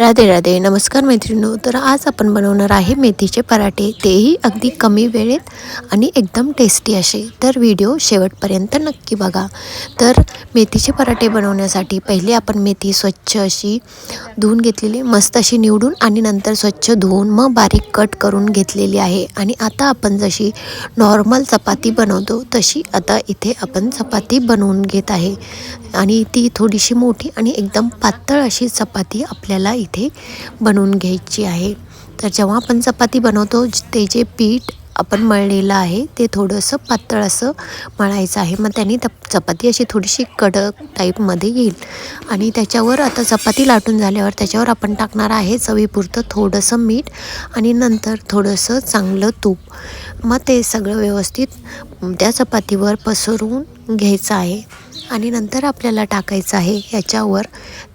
राधे राधे नमस्कार मैत्रिणींनो. तर आज आपण बनवणार आहे मेथीचे पराठे. तेही अगदी कमी वेळेत आणि एकदम टेस्टी असे. तर व्हिडिओ शेवटपर्यंत नक्की बघा. तर मेथीचे पराठे बनवण्यासाठी पहिले आपण मेथी स्वच्छ अशी धुवून घेतलेली मस्त अशी निवडून आणि नंतर स्वच्छ धुवून मग बारीक कट करून घेतलेली आहे. आणि आता आपण जशी नॉर्मल चपाती बनवतो तशी आता इथे आपण चपाती बनवून घेत आहे. आणि ती थोडीशी मोठी आणि एकदम पातळ अशी चपाती आपल्याला इथे बनवून घ्यायची आहे. तर जेव्हा आपण चपाती बनवतो ते जे पीठ आपण मळलेलं आहे ते थोडंसं पातळ असं मळायचं आहे. मग त्याने तप चपाती अशी थोडीशी कडक टाईपमध्ये येईल. आणि त्याच्यावर आता चपाती लाटून झाल्यावर त्याच्यावर आपण टाकणार आहे चवीपुरतं थोडंसं मीठ आणि नंतर थोडंसं चांगलं तूप. मग ते सगळं व्यवस्थित त्या चपातीवर पसरून घ्यायचं आहे. आणि नंतर आपल्याला टाकायचं आहे याच्यावर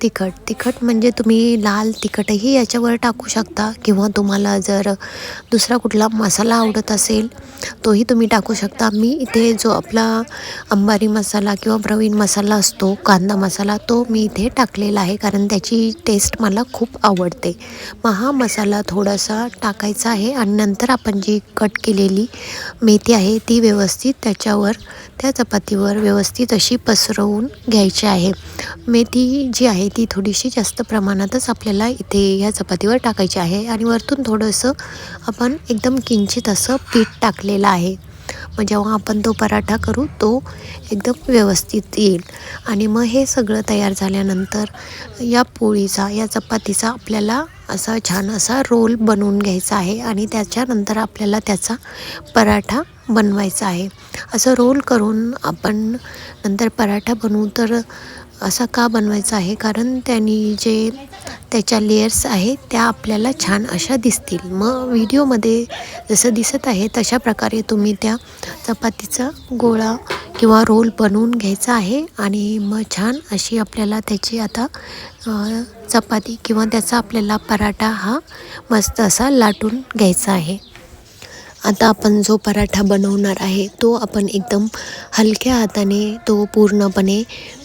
तिखट. तिखट म्हणजे तुम्ही लाल तिखटही याच्यावर टाकू शकता किंवा तुम्हाला जर दुसरा कुठला मसाला आवडत असेल तोही तुम्ही टाकू शकता. मी इथे जो आपला अंबारी मसाला किंवा प्रवीण मसाला असतो कांदा मसाला तो मी इथे टाकलेला आहे कारण त्याची टेस्ट मला खूप आवडते. मग हा मसाला थोडासा टाकायचा आहे आणि नंतर आपण जी कट केलेली मेथी आहे ती व्यवस्थित त्याच्यावर त्या चपातीवर व्यवस्थित अशी पसरवून घ्यायची आहे. मेथी जी आहे ती थोडीशी जास्त प्रमाणातच आपल्याला इथे ह्या चपातीवर टाकायची आहे आणि वरतून थोडंसं आपण एकदम किंचित असं पीठ टाकलेलं आहे. मग जेव्हा आपण तो पराठा करू तो एकदम व्यवस्थित येईल. आणि मग हे सगळं तयार झाल्यानंतर या पोळीचा या चपातीचा आपल्याला असा छान असा रोल बनवून घ्यायचा आहे आणि त्याच्यानंतर आपल्याला त्याचा पराठा बनवायचा आहे. असं रोल करून आपण नंतर पराठा बनवू. तर असा का बनवायचा आहे? कारण त्यांनी जे त्याच्या लेयर्स आहेत त्या आपल्याला छान अशा दिसतील. मग व्हिडिओमध्ये जसं दिसत आहे तशा प्रकारे तुम्ही त्या चपातीचा गोळा किंवा रोल बनवून घ्यायचा आहे आणि मग छान अशी आपल्याला त्याची आता चपाती किंवा त्याचा आपल्याला पराठा हा मस्त असा लाटून घ्यायचा आहे. आता आपण जो पराठा बनवणार आहे तो आपण एकदम हलक्या हाताने तो पूर्णपणे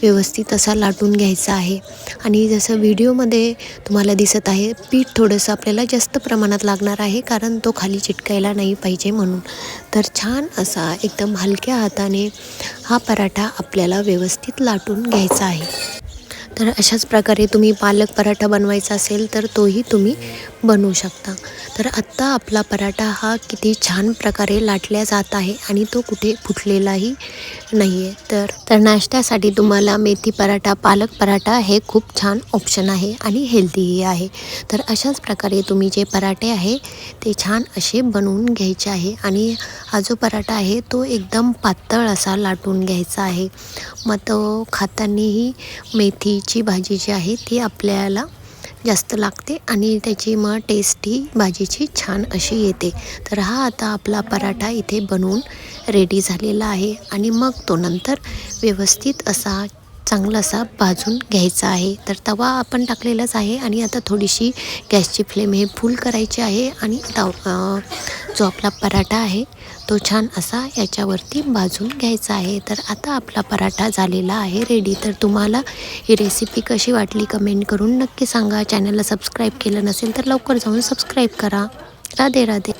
व्यवस्थित असा लाटून घ्यायचा आहे. आणि जसं व्हिडिओमध्ये तुम्हाला दिसत आहे पीठ थोडंसं आपल्याला जास्त प्रमाणात लागणार आहे कारण तो खाली चिटकायला नाही पाहिजे म्हणून. तर छान असा एकदम हलक्या हाताने हा पराठा आपल्याला व्यवस्थित लाटून घ्यायचा आहे. तर अशाच प्रकारे तुम्ही पालक पराठा बनवायचा असेल तर तोही तुम्ही बनवू शकता. तर आत्ता आपला पराठा हा किती छान प्रकारे लाटल्या जात आहे आणि तो कुठे फुटलेलाही नाही आहे तर तर नाश्त्यासाठी तुम्हाला मेथी पराठा पालक पराठा हे खूप छान ऑप्शन आहे आणि हेल्दीही आहे. तर अशाच प्रकारे तुम्ही जे पराठे आहे ते छान असे बनवून घ्यायचे आहे आणि हा जो पराठा आहे तो एकदम पातळ असा लाटून घ्यायचा आहे. मग तो खातानाही मेथीची भाजी जी आहे ती आपल्याला जास्त लागते आणि त्याची मग टेस्टी भाजीची छान अशी येते. तर हा आता आपला पराठा इथे बनवून रेडी झालेला आहे आणि मग तो नंतर व्यवस्थित असा चांगला असा भाजून घ्यायचा आहे. तर तवा आपण टाकलेलाच आहे आणि आता थोडीशी गॅसची फ्लेम हे फुल करायची आहे आणि तव जो आपला पराठा आहे तो छान असा याच्यावरती भाजून घ्यायचा आहे. तर आता आपला पराठा झालेला आहे रेडी तर तुम्हाला ही रेसिपी कशी वाटली कमेंट करून नक्की सांगा. चॅनलला सबस्क्राईब केलं नसेल तर लवकर जाऊन सबस्क्राईब करा. राधे राधे.